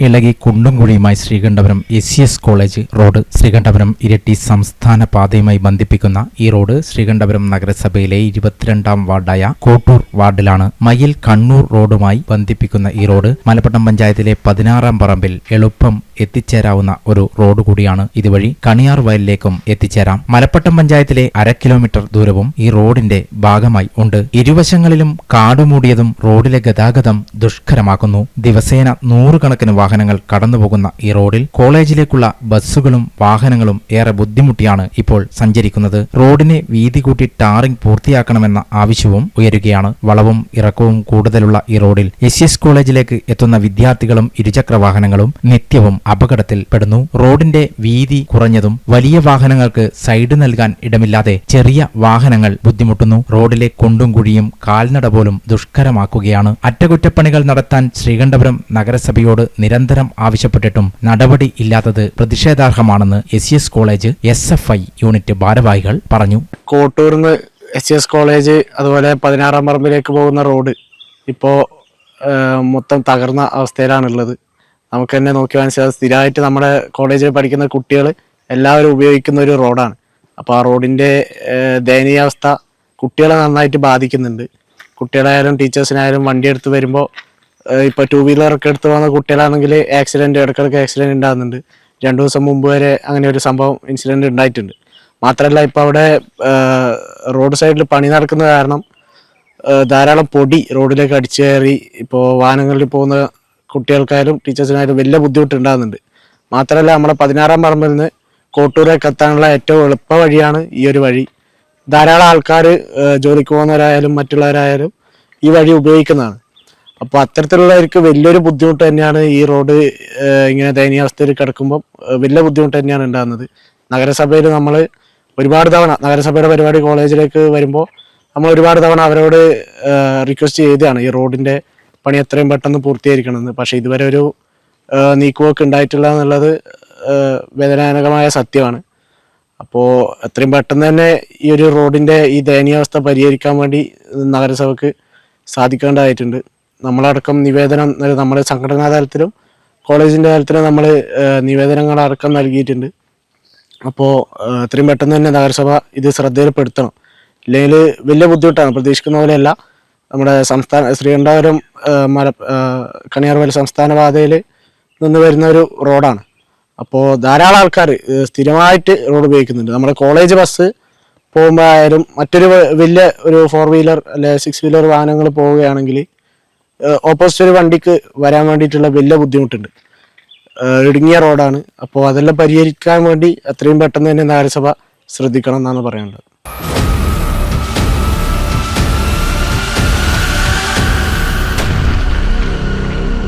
ഇളകി കുണ്ടുംകുഴിയുമായി Sreekandapuram S C S college road Sreekandapuram ഇരട്ടി സംസ്ഥാന പാതയുമായി ബന്ധിപ്പിക്കുന്ന ഈ റോഡ് ശ്രീകണ്ഠപുരം നഗരസഭയിലെ ഇരുപത്തിരണ്ടാം വാർഡായ കോട്ടൂർ വാർഡിലാണ്. മയിൽ കണ്ണൂർ റോഡുമായി ബന്ധിപ്പിക്കുന്ന ഈ റോഡ് മലപ്പട്ടം പഞ്ചായത്തിലെ പതിനാറാം പറമ്പിൽ എളുപ്പം എത്തിച്ചേരാവുന്ന ഒരു റോഡ് കൂടിയാണ്. ഇതുവഴി കണിയാർ വയലിലേക്കും എത്തിച്ചേരാം. മലപ്പട്ടം പഞ്ചായത്തിലെ അര കിലോമീറ്റർ ദൂരവും ഈ റോഡിന്റെ ഭാഗമായി ഉണ്ട്. ഇരുവശങ്ങളിലും കാടുമൂടിയതും റോഡിലെ ഗതാഗതം ദുഷ്കരമാക്കുന്നു. ദിവസേന നൂറുകണക്കിന് വാഹനങ്ങൾ കടന്നുപോകുന്ന ഈ റോഡിൽ കോളേജിലേക്കുള്ള ബസ്സുകളും വാഹനങ്ങളും ഏറെ ബുദ്ധിമുട്ടിയാണ് ഇപ്പോൾ സഞ്ചരിക്കുന്നത്. റോഡിനെ വീതി കൂട്ടി ടാറിംഗ് പൂർത്തിയാക്കണമെന്ന ആവശ്യവും ഉയരുകയാണ്. വളവും ഇറക്കവും കൂടുതലുള്ള ഈ റോഡിൽ എസ് എസ് കോളേജിലേക്ക് എത്തുന്ന വിദ്യാർത്ഥികളും ഇരുചക്ര വാഹനങ്ങളും നിത്യവും അപകടത്തിൽ പെടുന്നു. റോഡിന്റെ വീതി കുറഞ്ഞതും വലിയ വാഹനങ്ങൾക്ക് സൈഡ് നൽകാൻ ഇടമില്ലാതെ ചെറിയ വാഹനങ്ങൾ ബുദ്ധിമുട്ടുന്നു. റോഡിലെ കൊണ്ടും കുഴിയും കാൽനട പോലും ദുഷ്കരമാക്കുകയാണ്. അറ്റകുറ്റപ്പണികൾ നടത്താൻ ശ്രീകണ്ഠപുരം നഗരസഭയോട് നിരന്തരം ആവശ്യപ്പെട്ടിട്ടും നടപടി ഇല്ലാത്തത് പ്രതിഷേധാർഹമാണെന്ന് S S college S F I unit ഭാരവാഹികൾ പറഞ്ഞു. കോട്ടൂർന്ന് എസ് എസ് കോളേജ് അതുപോലെ പതിനാറാം പറമ്പിലേക്ക് പോകുന്ന റോഡ് ഇപ്പോൾ മൊത്തം തകർന്ന അവസ്ഥയിലാണുള്ളത്. നമുക്ക് തന്നെ നോക്കി മനസ്സിലാവും സ്ഥിരമായിട്ട് നമ്മുടെ കോളേജിൽ പഠിക്കുന്ന കുട്ടികൾ എല്ലാവരും ഉപയോഗിക്കുന്ന ഒരു റോഡാണ്. അപ്പോൾ ആ റോഡിന്റെ ദയനീയാവസ്ഥ കുട്ടികളെ നന്നായിട്ട് ബാധിക്കുന്നുണ്ട്. കുട്ടികളായാലും ടീച്ചേഴ്സിനായാലും വണ്ടി എടുത്ത് വരുമ്പോൾ ഇപ്പോൾ ടൂ വീലർ ഒക്കെ എടുത്ത് പോകുന്ന കുട്ടികളാണെങ്കിൽ ആക്സിഡന്റ് ഇടക്കിടക്ക് ആക്സിഡന്റ് ഉണ്ടാകുന്നുണ്ട്. രണ്ടു ദിവസം മുമ്പ് വരെ അങ്ങനെ ഒരു സംഭവം ഇൻസിഡന്റ് ഉണ്ടായിട്ടുണ്ട്. മാത്രമല്ല ഇപ്പൊ അവിടെ റോഡ് സൈഡിൽ പണി നടക്കുന്ന കാരണം ധാരാളം പൊടി റോഡിലേക്ക് അടിച്ചു കയറി ഇപ്പോൾ വാഹനങ്ങളിൽ പോകുന്ന കുട്ടികൾക്കായാലും ടീച്ചേഴ്സിനായാലും വലിയ ബുദ്ധിമുട്ടുണ്ടാകുന്നുണ്ട് മാത്രമല്ല നമ്മുടെ പതിനാറാം പറമ്പിൽ നിന്ന് കോട്ടൂരേക്ക് എത്താനുള്ള ഏറ്റവും എളുപ്പ വഴിയാണ് ഈ ഒരു വഴി. ധാരാളം ആൾക്കാർ ജോലിക്ക് പോകുന്നവരായാലും മറ്റുള്ളവരായാലും ഈ വഴി ഉപയോഗിക്കുന്നതാണ്. അപ്പോൾ അത്തരത്തിലുള്ളവർക്ക് വലിയൊരു ബുദ്ധിമുട്ട് തന്നെയാണ് ഈ റോഡ് ഇങ്ങനെ ദയനീയാവസ്ഥയിൽ കിടക്കുമ്പോൾ വലിയ ബുദ്ധിമുട്ട് തന്നെയാണ് ഉണ്ടാകുന്നത്. നഗരസഭയിൽ നമ്മൾ ഒരുപാട് തവണ നഗരസഭയുടെ പരിപാടി കോളേജിലേക്ക് വരുമ്പോൾ നമ്മൾ ഒരുപാട് തവണ അവരോട് റിക്വസ്റ്റ് ചെയ്തതാണ് ഈ റോഡിന്റെ പണി എത്രയും പെട്ടെന്ന് പൂർത്തീകരിക്കണമെന്ന്. പക്ഷെ ഇതുവരെ ഒരു നീക്കുവൊക്കെ ഉണ്ടായിട്ടില്ല എന്നുള്ളത് വേദനാജനകമായ സത്യമാണ്. അപ്പോൾ എത്രയും പെട്ടെന്ന് തന്നെ ഈ ഒരു റോഡിന്റെ ഈ ദയനീയാവസ്ഥ പരിഹരിക്കാൻ വേണ്ടി നഗരസഭയ്ക്ക് സാധിക്കേണ്ടതായിട്ടുണ്ട്. നമ്മളടക്കം നിവേദനം നമ്മുടെ സംഘടനാ തലത്തിലും കോളേജിന്റെ തലത്തിലും നമ്മൾ നിവേദനങ്ങളടക്കം നൽകിയിട്ടുണ്ട്. അപ്പോൾ എത്രയും പെട്ടെന്ന് തന്നെ നഗരസഭ ഇത് ശ്രദ്ധയിൽപ്പെടുത്തണം. ഇല്ലെങ്കിൽ വലിയ ബുദ്ധിമുട്ടാണ്. പ്രതീക്ഷിക്കുന്ന പോലെയല്ല. നമ്മുടെ സംസ്ഥാന ശ്രീകണ്ഠപുരം മല കണിയാർവേല സംസ്ഥാന പാതയിൽ നിന്ന് വരുന്ന ഒരു റോഡാണ്. അപ്പോൾ ധാരാളം ആൾക്കാർ സ്ഥിരമായിട്ട് റോഡ് ഉപയോഗിക്കുന്നുണ്ട്. നമ്മുടെ കോളേജ് ബസ് പോകുമ്പോൾ ആയാലും മറ്റൊരു വലിയ ഒരു ഫോർ വീലർ അല്ലെ സിക്സ് വീലർ വാഹനങ്ങൾ പോവുകയാണെങ്കിൽ ഓപ്പോസിറ്റ് ഒരു വണ്ടിക്ക് വരാൻ വേണ്ടിയിട്ടുള്ള വലിയ ബുദ്ധിമുട്ടുണ്ട്. ഇടുങ്ങിയ റോഡാണ്. അപ്പോൾ അതെല്ലാം പരിഹരിക്കാൻ വേണ്ടി എത്രയും പെട്ടെന്ന് തന്നെ നഗരസഭ ശ്രദ്ധിക്കണം എന്നാണ് പറയാനുള്ളത്.